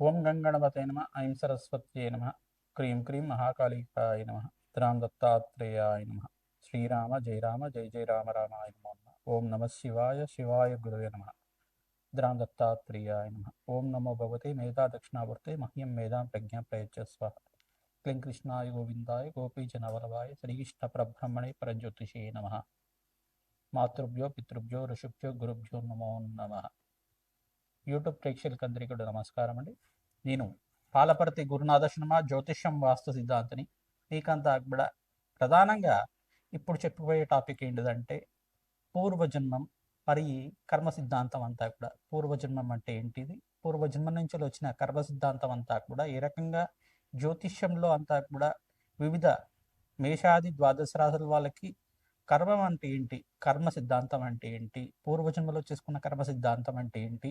ఓం గంగణపతే నమ ఐం సరస్వత్యే నమ క్రీం క్రీం మహాకాళికాయ నమ రామ్ దత్తాత్రేయాయ నమ శ్రీరామ జయ రామ జయ జయ రామ రామాయ నమో నమ ఓం నమ శివాయ శివాయ గురువే నమ రామ్ దత్తాత్రేయాయ నమ ఓం నమో భగవతే మేధా దక్షిణావర్తే మహ్యం మేధాం ప్రజ్ఞా ప్రయచ్చస్వ క్లీం కృష్ణాయ గోవిందాయ గోపీజనవరవాయ శ్రీకృష్ణ పరబ్రహ్మణే పరజ్యోతిషే నమ. మాతృభ్యో పితృభ్యో ఋషుభ్యో గురుభ్యో నమో నమ. యూట్యూబ్ ప్రేక్షకులకందరికీ కూడా నమస్కారం అండి. నేను పాలపర్తి గురునాథ శర్మ జ్యోతిష్యం వాస్తు సిద్ధాంతిని మీకంతా కూడా ప్రధానంగా ఇప్పుడు చెప్పబోయే టాపిక్ ఏంటిదంటే పూర్వజన్మం మరి కర్మ సిద్ధాంతం అంతా కూడా. పూర్వజన్మం అంటే ఏంటిది? పూర్వజన్మం నుంచి వచ్చిన కర్మ సిద్ధాంతం అంతా కూడా ఏ రకంగా? జ్యోతిష్యంలో అంతా కూడా వివిధ మేషాది ద్వాదశ రాశుల వాళ్ళకి కర్మం అంటే ఏంటి? కర్మ సిద్ధాంతం అంటే ఏంటి? పూర్వజన్మలో చేసుకున్న కర్మ సిద్ధాంతం అంటే ఏంటి?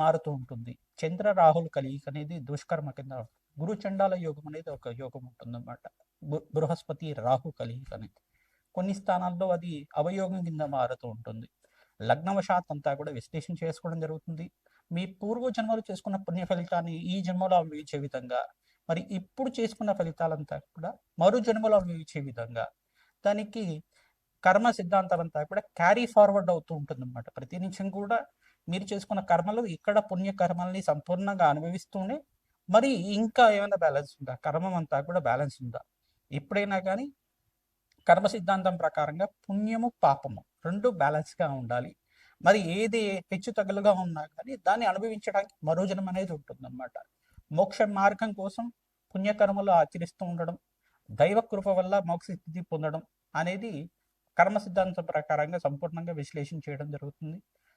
మారుతూ ఉంటుంది. చంద్ర రాహుల్ కలయిక అనేది దుష్కర్మ కింద గురు చండాల యోగం అనేది ఒక యోగం ఉంటుంది అనమాట బృహస్పతి రాహు కలయిక అనేది. కొన్ని స్థానాల్లో అది అవయోగం కింద మారుతూ ఉంటుంది. లగ్నవశాత్ అంతా కూడా విశ్లేషణ చేసుకోవడం జరుగుతుంది. మీ పూర్వ జన్మలో చేసుకున్న పుణ్య ఫలితాన్ని ఈ జన్మలో అనుభవించే విధంగా మరి ఇప్పుడు చేసుకున్న ఫలితాలంతా కూడా మరో జన్మలో అనుభవించే విధంగా దానికి కర్మ సిద్ధాంతం అంతా కూడా క్యారీ ఫార్వర్డ్ అవుతూ ఉంటుంది అనమాట ప్రతి నిమిషం కూడా మీరు చేసుకున్న కర్మలు ఇక్కడ పుణ్యకర్మల్ని సంపూర్ణంగా అనుభవిస్తూనే మరి ఇంకా ఏమైనా బ్యాలెన్స్ ఉందా? కర్మం అంతా కూడా బ్యాలెన్స్ ఉందా? ఎప్పుడైనా కానీ కర్మ సిద్ధాంతం ప్రకారంగా పుణ్యము పాపము రెండు బ్యాలెన్స్గా ఉండాలి. మరి ఏది హెచ్చు తగులుగా ఉన్నా కానీ దాన్ని అనుభవించడానికి మరో జన్మ అనేది ఉంటుందన్నమాట. మోక్ష మార్గం కోసం పుణ్యకర్మలు ఆచరిస్తూ ఉండడం దైవ కృప వల్ల మోక్ష స్థితి పొందడం అనేది కర్మ సిద్ధాంతం ప్రకారంగా సంపూర్ణంగా విశ్లేషణ చేయడం జరుగుతుంది.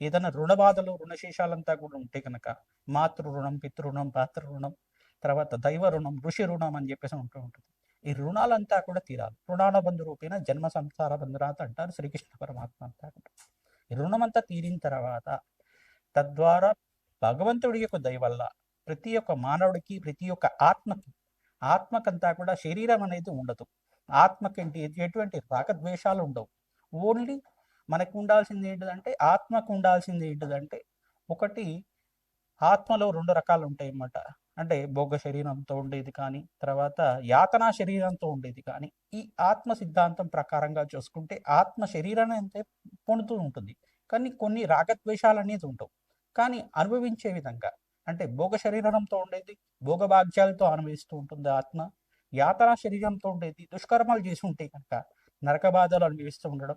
ఏదైనా రుణ బాధలు రుణశేషాలంతా కూడా ఉంటే కనుక మాతృ రుణం పితృణం పాత్ర రుణం తర్వాత దైవ రుణం ఋషి రుణం అని చెప్పేసి ఉంటూ ఉంటుంది. ఈ రుణాలంతా కూడా తీరాలి. రుణాల బంధు రూపేణ జన్మ సంసార బంధురాత అంటారు శ్రీకృష్ణ పరమాత్మ అంతా కూడా. ఈ రుణం అంతా తీరిన తర్వాత తద్వారా భగవంతుడి యొక్క దయవల్ల ప్రతి ఒక్క మానవుడికి ప్రతి ఒక్క ఆత్మకి ఆత్మకంతా కూడా శరీరం అనేది ఉండదు. ఆత్మకి ఎటువంటి రాగద్వేషాలు ఉండవు. ఓన్లీ మనకు ఉండాల్సింది ఏంటిదంటే ఆత్మకు ఉండాల్సింది ఏంటిదంటే ఒకటి ఆత్మలో రెండు రకాలు ఉంటాయి అన్నమాట అంటే భోగ శరీరంతో ఉండేది కానీ తర్వాత యాతనా శరీరంతో ఉండేది కానీ ఈ ఆత్మ సిద్ధాంతం ప్రకారంగా చూసుకుంటే ఆత్మ శరీరాన్ని అంతే పొందుతూ ఉంటుంది. కానీ కొన్ని రాగద్వేషాలు అనేది ఉండవు. కానీ అనుభవించే విధంగా అంటే భోగ శరీరంతో ఉండేది భోగభాగ్యాలతో అనుభవిస్తూ ఉంటుంది ఆత్మ యాతన శరీరంతో ఉండేది దుష్కర్మాలు చేసి ఉంటే కనుక నరక బాధలు అనుభవిస్తూ ఉండడం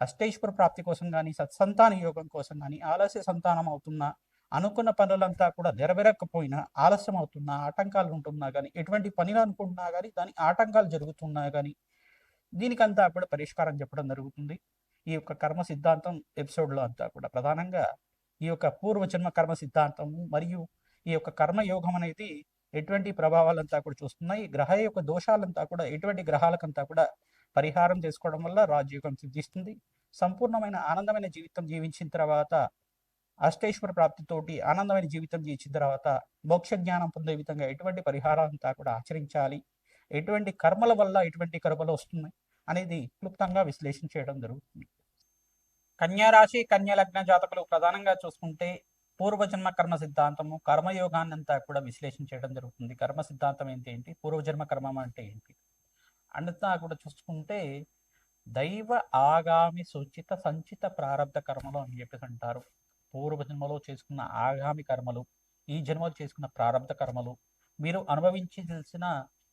అష్టైశ్వర ప్రాప్తి కోసం కానీ సత్సంతాన యోగం కోసం కానీ ఆలస్య సంతానం అవుతున్నా అనుకున్న పనులంతా కూడా నెరవేరకపోయినా ఆలస్యం అవుతున్నా ఆటంకాలు ఉంటున్నా కానీ ఎటువంటి పనులు అనుకుంటున్నా కానీ దాని ఆటంకాలు జరుగుతున్నా కానీ దీనికంతా కూడా పరిష్కారం చెప్పడం జరుగుతుంది. ఈ యొక్క కర్మ సిద్ధాంతం ఎపిసోడ్లో అంతా కూడా ప్రధానంగా ఈ యొక్క పూర్వజన్మ కర్మ సిద్ధాంతము మరియు ఈ యొక్క కర్మయోగం అనేది ఎటువంటి ప్రభావాలంతా కూడా చూస్తున్నాయి. గ్రహ యొక్క దోషాలంతా కూడా ఎటువంటి గ్రహాలకంతా కూడా పరిహారం చేసుకోవడం వల్ల రాజయోగం సిద్ధిస్తుంది. సంపూర్ణమైన ఆనందమైన జీవితం జీవించిన తర్వాత అష్టైశ్వర ప్రాప్తితోటి ఆనందమైన జీవితం జీవించిన తర్వాత మోక్ష జ్ఞానం పొందే విధంగా ఎటువంటి పరిహారం అంతా కూడా ఆచరించాలి. ఎటువంటి కర్మల వల్ల ఎటువంటి కర్మలు వస్తున్నాయి అనేది క్లుప్తంగా విశ్లేషణ చేయడం జరుగుతుంది. కన్యారాశి కన్యా లగ్న జాతకులు ప్రధానంగా చూసుకుంటే పూర్వజన్మ కర్మ సిద్ధాంతము కర్మయోగాన్ని అంతా కూడా విశ్లేషణ చేయడం జరుగుతుంది. కర్మ సిద్ధాంతం ఏంటి ఏంటి? పూర్వజన్మ కర్మం అంటే ఏంటి? అంతా కూడా చూసుకుంటే దైవ ఆగామి సుచిత సంచిత ప్రారంభ కర్మలు అని చెప్పేసి అంటారు. పూర్వ జన్మలో చేసుకున్న ఆగామి కర్మలు ఈ జన్మలో చేసుకున్న ప్రారంభ కర్మలు మీరు అనుభవించి తెలిసిన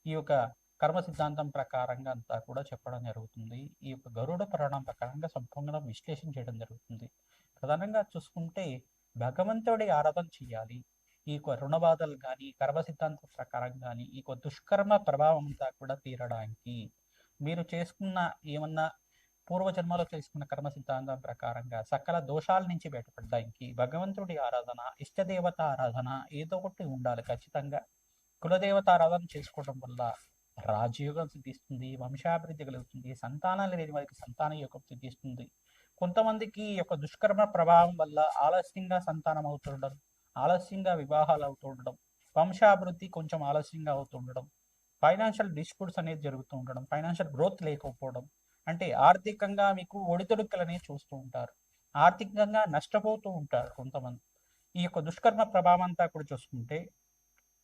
ఈ యొక్క కర్మ సిద్ధాంతం ప్రకారంగా అంతా కూడా చెప్పడం జరుగుతుంది. ఈ యొక్క గరుడ పురాణం ప్రకారంగా సంపూర్ణంగా విశ్లేషణ చేయడం జరుగుతుంది. ప్రధానంగా చూసుకుంటే భగవంతుడి ఆరాధన చేయాలి. ఈ యొక్క రుణ బాధలు కానీ కర్మ సిద్ధాంతం ప్రకారం కానీ ఈ యొక్క దుష్కర్మ ప్రభావం అంతా కూడా తీరడానికి మీరు చేసుకున్న ఏమన్నా పూర్వజన్మలో చేసుకున్న కర్మ సిద్ధాంతం ప్రకారంగా సకల దోషాల నుంచి బయటపడడానికి భగవంతుడి ఆరాధన ఇష్టదేవత ఆరాధన ఏదో ఒకటి ఉండాలి ఖచ్చితంగా. కులదేవత ఆరాధన చేసుకోవడం వల్ల రాజయోగం సిద్ధిస్తుంది వంశాభివృద్ధి కలుగుతుంది సంతానం లేని వారికి సంతాన యోగం సిద్ధిస్తుంది. కొంతమందికి ఈ యొక్క దుష్కర్మ ప్రభావం వల్ల ఆలస్యంగా సంతానం అవుతుండదు ఆలస్యంగా వివాహాలు అవుతుండడం వంశాభివృద్ధి కొంచెం ఆలస్యంగా అవుతుండడం ఫైనాన్షియల్ డిస్ప్యూట్స్ అనేది జరుగుతూ ఉండడం ఫైనాన్షియల్ గ్రోత్ లేకపోవడం అంటే ఆర్థికంగా మీకు ఒడిదుడుకులు చూస్తూ ఉంటారు. ఆర్థికంగా నష్టపోతూ ఉంటారు కొంతమంది. ఈ యొక్క దుష్కర్మ ప్రభావం అంతా కూడా చూసుకుంటే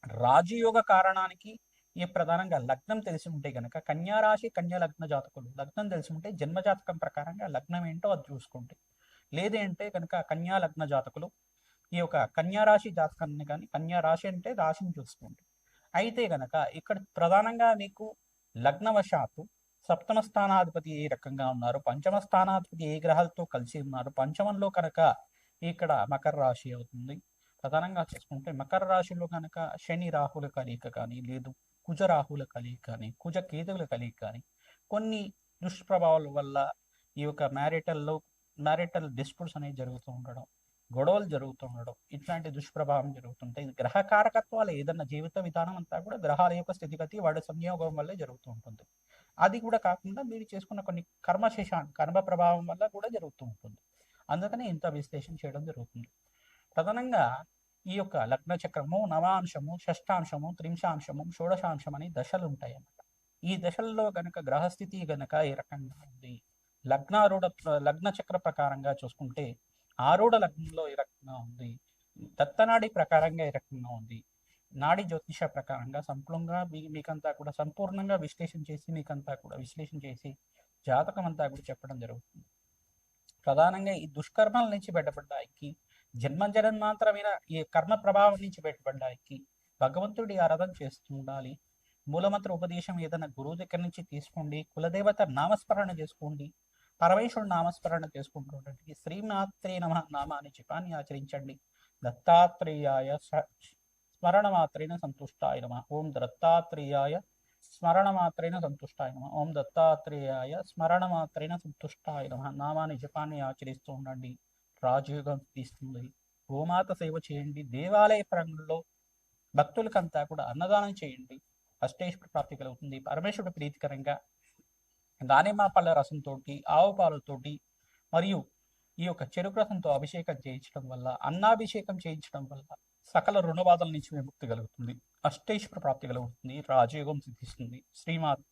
రాజయోగ కారణానికి ఈ ప్రధానంగా లగ్నం తెలిసి ఉంటే కనుక కన్యారాశి కన్యా లగ్న జాతకులు. లగ్నం తెలిసి ఉంటే జన్మ జాతకం ప్రకారంగా లగ్నం ఏంటో అది చూసుకుంటే. లేదంటే కనుక కన్యా లగ్న జాతకులు ఈ యొక్క కన్యా రాశి జాతకాన్ని కానీ కన్యా రాశి అంటే రాశిని చూసుకోండి అయితే గనక ఇక్కడ ప్రధానంగా మీకు లగ్నవశాత్తు సప్తమ స్థానాధిపతి ఏ రకంగా ఉన్నారు? పంచమ స్థానాధిపతి ఏ గ్రహాలతో కలిసి ఉన్నారు? పంచమంలో కనుక ఇక్కడ మకర రాశి అవుతుంది. ప్రధానంగా చూసుకుంటే మకర రాశిలో కనుక శని రాహుల కలయిక కానీ లేదు కుజ రాహుల కలయిక కానీ కుజ కేతువుల కలయిక కానీ కొన్ని దుష్ప్రభావాల వల్ల ఈ యొక్క మ్యారిటల్లో మ్యారిటల్ డిస్ప్యూట్స్ అనేవి జరుగుతూ ఉండడం గొడవలు జరుగుతూ ఉండడం ఇట్లాంటి దుష్ప్రభావం జరుగుతుంటాయి. గ్రహ కారకత్వాలు ఏదన్నా జీవిత విధానం అంతా కూడా గ్రహాల యొక్క స్థితిగతి వాడి సంయోగం వల్లే జరుగుతూ ఉంటుంది. అది కూడా కాకుండా మీరు చేసుకున్న కొన్ని కర్మశేషాన్ కర్మ ప్రభావం వల్ల కూడా జరుగుతూ ఉంటుంది. అందుకని ఇంత విశ్లేషణ చేయడం జరుగుతుంది. ప్రధానంగా ఈ యొక్క లగ్న చక్రము నవాంశము షష్టాంశము త్రింశాంశము షోడశాంశం అని దశలు ఉంటాయి అన్నమాట ఈ దశల్లో గనక గ్రహస్థితి గనక ఏ రకంగా ఉంది లగ్నారూఢ లగ్న చక్ర ప్రకారంగా చూసుకుంటే ఆరూఢ లగ్నంలో ఈ రకంగా ఉంది? దత్తనాడి ప్రకారంగా ఈ రకంగా ఉంది? నాడి జ్యోతిష ప్రకారంగా సంపూర్ణంగా మీ మీకంతా కూడా సంపూర్ణంగా విశ్లేషణ చేసి మీకంతా కూడా విశ్లేషణ చేసి జాతకం అంతా కూడా చెప్పడం జరుగుతుంది. ప్రధానంగా ఈ దుష్కర్మల నుంచి బయటపడ్డానికి జన్మ జన్మాంతరమైన ఈ కర్మ ప్రభావం నుంచి బయటపడ్డానికి భగవంతుడి ఆరాధన చేస్తూ ఉండాలి. మూలమంత్ర ఉపదేశం ఏదైనా గురువు దగ్గర నుంచి తీసుకోండి. కులదేవత నామస్మరణ చేసుకోండి. పరమేశ్వరుడు నామస్మరణ చేసుకుంటుండీ శ్రీమాత్రే నమ నామాన్ని జపాన్ని ఆచరించండి. దత్తాత్రేయాయ స్మరణమాత్రేణ సంతుష్టాయ నమ. ఓం దత్తాత్రేయాయ స్మరణమాత్రేణ సంతుష్టాయ నమ. ఓం దత్తాత్రేయాయ స్మరణమాత్రేణ సంతుష్టాయ నమ. నామాన్ని జపాన్ని ఆచరిస్తూ ఉండండి. రాజయోగం తీస్తుంది గోమాత సేవ చేయండి. దేవాలయ ప్రాంగణంలో భక్తులకంతా కూడా అన్నదానం చేయండి. అష్టేశ్వర ప్రాప్తి కలుగుతుంది. పరమేశ్వరుడు ప్రీతికరంగా దానిమ్మ పళ్ళ రసంతో ఆవు పాలతోటి మరియు ఈ యొక్క చెరుకు రసంతో అభిషేకం చేయించడం వల్ల అన్నాభిషేకం చేయించడం వల్ల సకల రుణబాధల నుంచి విముక్తి కలుగుతుంది. అష్టేశ్వర ప్రాప్తి కలుగుతుంది. రాజయోగం సిద్ధిస్తుంది. శ్రీమాత్